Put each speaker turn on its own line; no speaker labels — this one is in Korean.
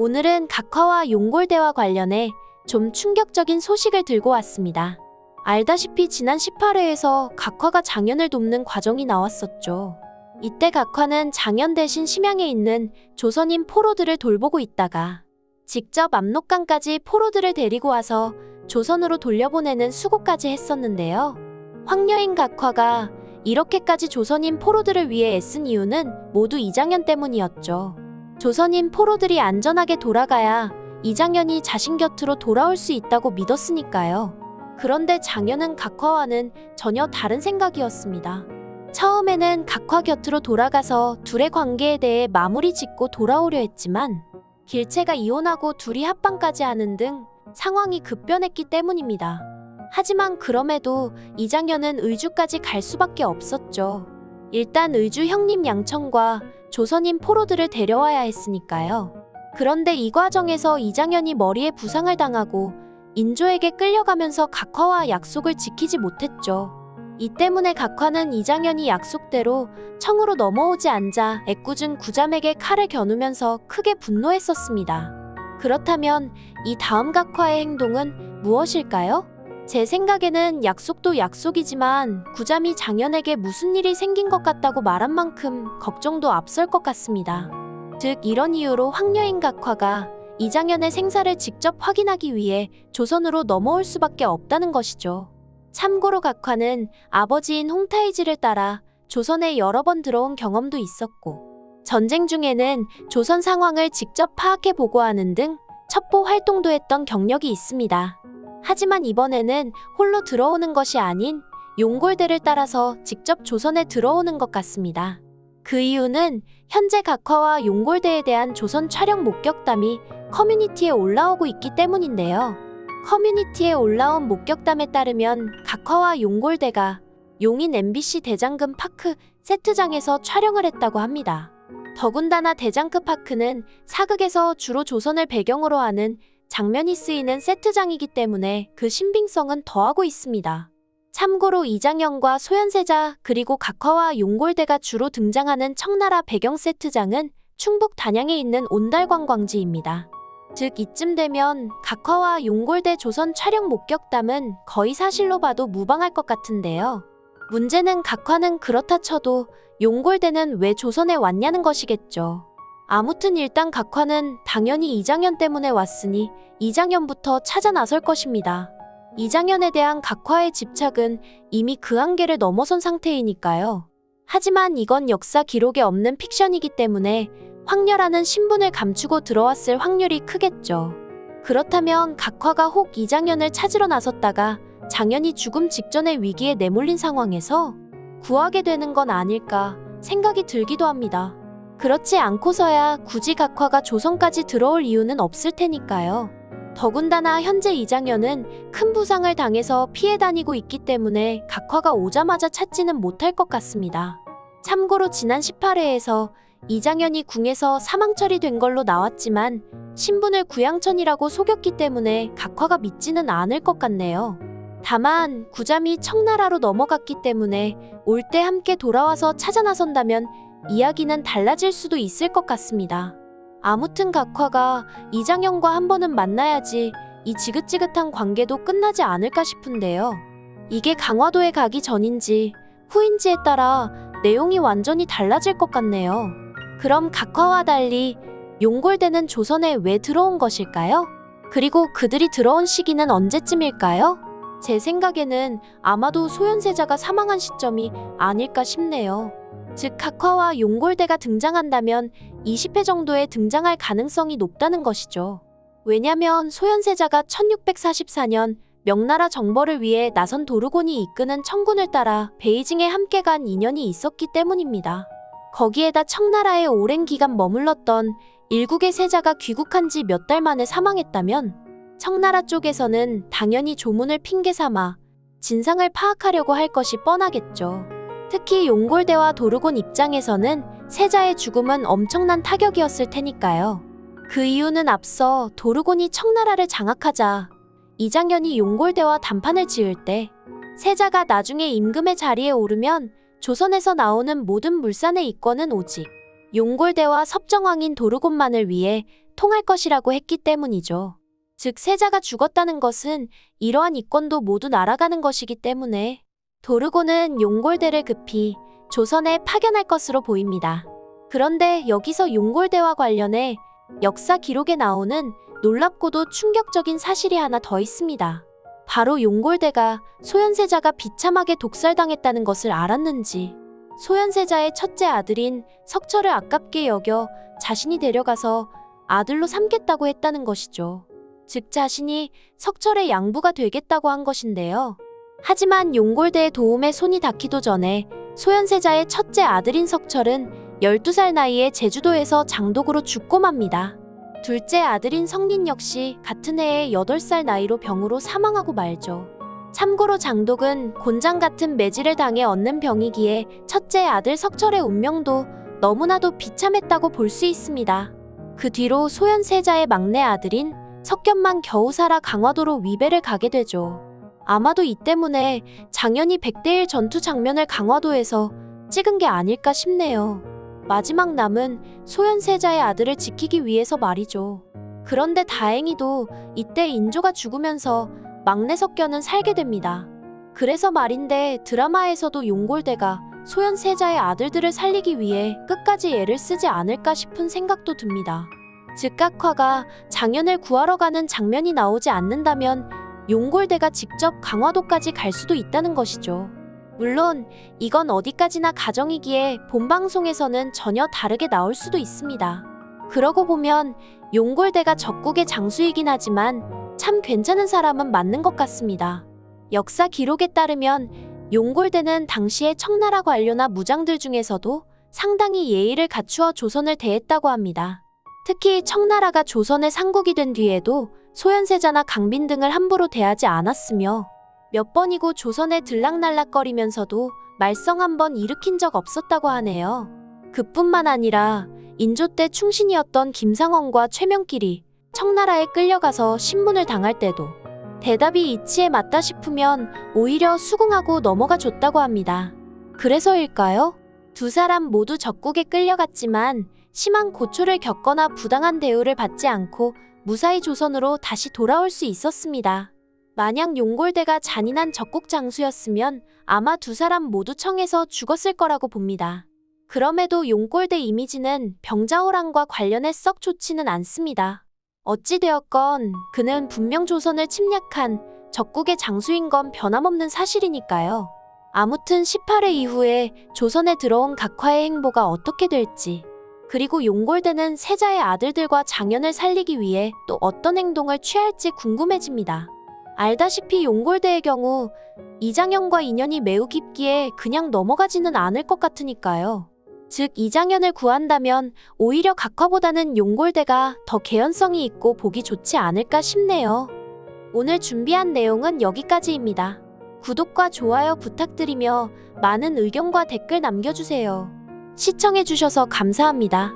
오늘은 각화와 용골대와 관련해 좀 충격적인 소식을 들고 왔습니다. 알다시피 지난 18회에서 각화가 장현을 돕는 과정이 나왔었죠. 이때 각화는 장현 대신 심양에 있는 조선인 포로들을 돌보고 있다가 직접 압록강까지 포로들을 데리고 와서 조선으로 돌려보내는 수고까지 했었는데요. 황녀인 각화가 이렇게까지 조선인 포로들을 위해 애쓴 이유는 모두 이장현 때문이었죠. 조선인 포로들이 안전하게 돌아가야 이장현이 자신 곁으로 돌아올 수 있다고 믿었으니까요. 그런데 장현은 각화와는 전혀 다른 생각이었습니다. 처음에는 각화 곁으로 돌아가서 둘의 관계에 대해 마무리 짓고 돌아오려 했지만 길채가 이혼하고 둘이 합방까지 하는 등 상황이 급변했기 때문입니다. 하지만 그럼에도 이장현은 의주까지 갈 수밖에 없었죠. 일단 의주 형님 양청과 조선인 포로들을 데려와야 했으니까요. 그런데 이 과정에서 이장현이 머리에 부상을 당하고 인조에게 끌려가면서 각화와 약속을 지키지 못했죠. 이 때문에 각화는 이장현이 약속대로 청으로 넘어오지 않자 애꿎은 구잠에게 칼을 겨누면서 크게 분노했었습니다. 그렇다면 이 다음 각화의 행동은 무엇일까요? 제 생각에는 약속도 약속이지만 구잠이 장현에게 무슨 일이 생긴 것 같다고 말한 만큼 걱정도 앞설 것 같습니다. 즉 이런 이유로 황녀인 각화가 이장현의 생사를 직접 확인하기 위해 조선으로 넘어올 수밖에 없다는 것이죠. 참고로 각화는 아버지인 홍타이지를 따라 조선에 여러 번 들어온 경험도 있었고 전쟁 중에는 조선 상황을 직접 파악해 보고하는 등 첩보 활동도 했던 경력이 있습니다. 하지만 이번에는 홀로 들어오는 것이 아닌 용골대를 따라서 직접 조선에 들어오는 것 같습니다. 그 이유는 현재 각화와 용골대에 대한 조선 촬영 목격담이 커뮤니티에 올라오고 있기 때문인데요. 커뮤니티에 올라온 목격담에 따르면 각화와 용골대가 용인 MBC 대장금 파크 세트장에서 촬영을 했다고 합니다. 더군다나 대장크 파크는 사극에서 주로 조선을 배경으로 하는 장면이 쓰이는 세트장이기 때문에 그 신빙성은 더하고 있습니다. 참고로 이장현과 소현세자 그리고 각화와 용골대가 주로 등장하는 청나라 배경 세트장은 충북 단양에 있는 온달관광지입니다. 즉 이쯤 되면 각화와 용골대 조선 촬영 목격담은 거의 사실로 봐도 무방할 것 같은데요. 문제는 각화는 그렇다 쳐도 용골대는 왜 조선에 왔냐는 것이겠죠. 아무튼 일단 각화는 당연히 이장현 때문에 왔으니 이장현부터 찾아 나설 것입니다. 이장현에 대한 각화의 집착은 이미 그 한계를 넘어선 상태이니까요. 하지만 이건 역사 기록에 없는 픽션이기 때문에 황녀라는 신분을 감추고 들어왔을 확률이 크겠죠. 그렇다면 각화가 혹 이장현을 찾으러 나섰다가 장현이 죽음 직전의 위기에 내몰린 상황에서 구하게 되는 건 아닐까 생각이 들기도 합니다. 그렇지 않고서야 굳이 각화가 조선까지 들어올 이유는 없을 테니까요. 더군다나 현재 이장현은 큰 부상을 당해서 피해 다니고 있기 때문에 각화가 오자마자 찾지는 못할 것 같습니다. 참고로 지난 18회에서 이장현이 궁에서 사망 처리된 걸로 나왔지만 신분을 구양천이라고 속였기 때문에 각화가 믿지는 않을 것 같네요. 다만 구잠이 청나라로 넘어갔기 때문에 올 때 함께 돌아와서 찾아 나선다면 이야기는 달라질 수도 있을 것 같습니다. 아무튼 각화가 이장현과 한 번은 만나야지 이 지긋지긋한 관계도 끝나지 않을까 싶은데요. 이게 강화도에 가기 전인지 후인지에 따라 내용이 완전히 달라질 것 같네요. 그럼 각화와 달리 용골대는 조선에 왜 들어온 것일까요? 그리고 그들이 들어온 시기는 언제쯤일까요? 제 생각에는 아마도 소현세자가 사망한 시점이 아닐까 싶네요. 즉 각화와 용골대가 등장한다면 20회 정도에 등장할 가능성이 높다는 것이죠. 왜냐면 소현세자가 1644년 명나라 정벌을 위해 나선 도르곤이 이끄는 청군을 따라 베이징에 함께 간 인연이 있었기 때문입니다. 거기에다 청나라에 오랜 기간 머물렀던 일국의 세자가 귀국한 지 몇 달 만에 사망했다면 청나라 쪽에서는 당연히 조문을 핑계 삼아 진상을 파악하려고 할 것이 뻔하겠죠. 특히 용골대와 도르곤 입장에서는 세자의 죽음은 엄청난 타격이었을 테니까요. 그 이유는 앞서 도르곤이 청나라를 장악하자 이장현이 용골대와 단판을 지을 때 세자가 나중에 임금의 자리에 오르면 조선에서 나오는 모든 물산의 이권은 오직 용골대와 섭정왕인 도르곤만을 위해 통할 것이라고 했기 때문이죠. 즉, 세자가 죽었다는 것은 이러한 이권도 모두 날아가는 것이기 때문에 도르고는 용골대를 급히 조선에 파견할 것으로 보입니다. 그런데 여기서 용골대와 관련해 역사 기록에 나오는 놀랍고도 충격적인 사실이 하나 더 있습니다. 바로 용골대가 소현세자가 비참하게 독살당했다는 것을 알았는지 소현세자의 첫째 아들인 석철을 아깝게 여겨 자신이 데려가서 아들로 삼겠다고 했다는 것이죠. 즉 자신이 석철의 양부가 되겠다고 한 것인데요. 하지만 용골대의 도움에 손이 닿기도 전에 소현세자의 첫째 아들인 석철은 12살 나이에 제주도에서 장독으로 죽고 맙니다. 둘째 아들인 성린 역시 같은 해에 8살 나이로 병으로 사망하고 말죠. 참고로 장독은 곤장 같은 매질을 당해 얻는 병이기에 첫째 아들 석철의 운명도 너무나도 비참했다고 볼 수 있습니다. 그 뒤로 소현세자의 막내 아들인 석견만 겨우 살아 강화도로 위배를 가게 되죠. 아마도 이 때문에 장현이 백대일 전투 장면을 강화도에서 찍은 게 아닐까 싶네요. 마지막 남은 소현세자의 아들을 지키기 위해서 말이죠. 그런데 다행히도 이때 인조가 죽으면서 막내 석견은 살게 됩니다. 그래서 말인데 드라마에서도 용골대가 소현세자의 아들들을 살리기 위해 끝까지 애를 쓰지 않을까 싶은 생각도 듭니다. 즉각화가 장현을 구하러 가는 장면이 나오지 않는다면 용골대가 직접 강화도까지 갈 수도 있다는 것이죠. 물론 이건 어디까지나 가정이기에 본방송에서는 전혀 다르게 나올 수도 있습니다. 그러고 보면 용골대가 적국의 장수이긴 하지만 참 괜찮은 사람은 맞는 것 같습니다. 역사 기록에 따르면 용골대는 당시의 청나라 관료나 무장들 중에서도 상당히 예의를 갖추어 조선을 대했다고 합니다. 특히 청나라가 조선의 상국이 된 뒤에도 소현세자나 강빈 등을 함부로 대하지 않았으며 몇 번이고 조선에 들락날락거리면서도 말썽 한 번 일으킨 적 없었다고 하네요. 그뿐만 아니라 인조 때 충신이었던 김상원과 최명길이 청나라에 끌려가서 신문을 당할 때도 대답이 이치에 맞다 싶으면 오히려 수긍하고 넘어가 줬다고 합니다. 그래서일까요? 두 사람 모두 적국에 끌려갔지만 심한 고초를 겪거나 부당한 대우를 받지 않고 무사히 조선으로 다시 돌아올 수 있었습니다. 만약 용골대가 잔인한 적국 장수였으면 아마 두 사람 모두 청에서 죽었을 거라고 봅니다. 그럼에도 용골대 이미지는 병자호란과 관련해 썩 좋지는 않습니다. 어찌되었건 그는 분명 조선을 침략한 적국의 장수인 건 변함없는 사실이니까요. 아무튼 18회 이후에 조선에 들어온 각화의 행보가 어떻게 될지, 그리고 용골대는 세자의 아들들과 장현을 살리기 위해 또 어떤 행동을 취할지 궁금해집니다. 알다시피 용골대의 경우 이장현과 인연이 매우 깊기에 그냥 넘어가지는 않을 것 같으니까요. 즉 이장현을 구한다면 오히려 각화보다는 용골대가 더 개연성이 있고 보기 좋지 않을까 싶네요. 오늘 준비한 내용은 여기까지입니다. 구독과 좋아요 부탁드리며 많은 의견과 댓글 남겨주세요. 시청해주셔서 감사합니다.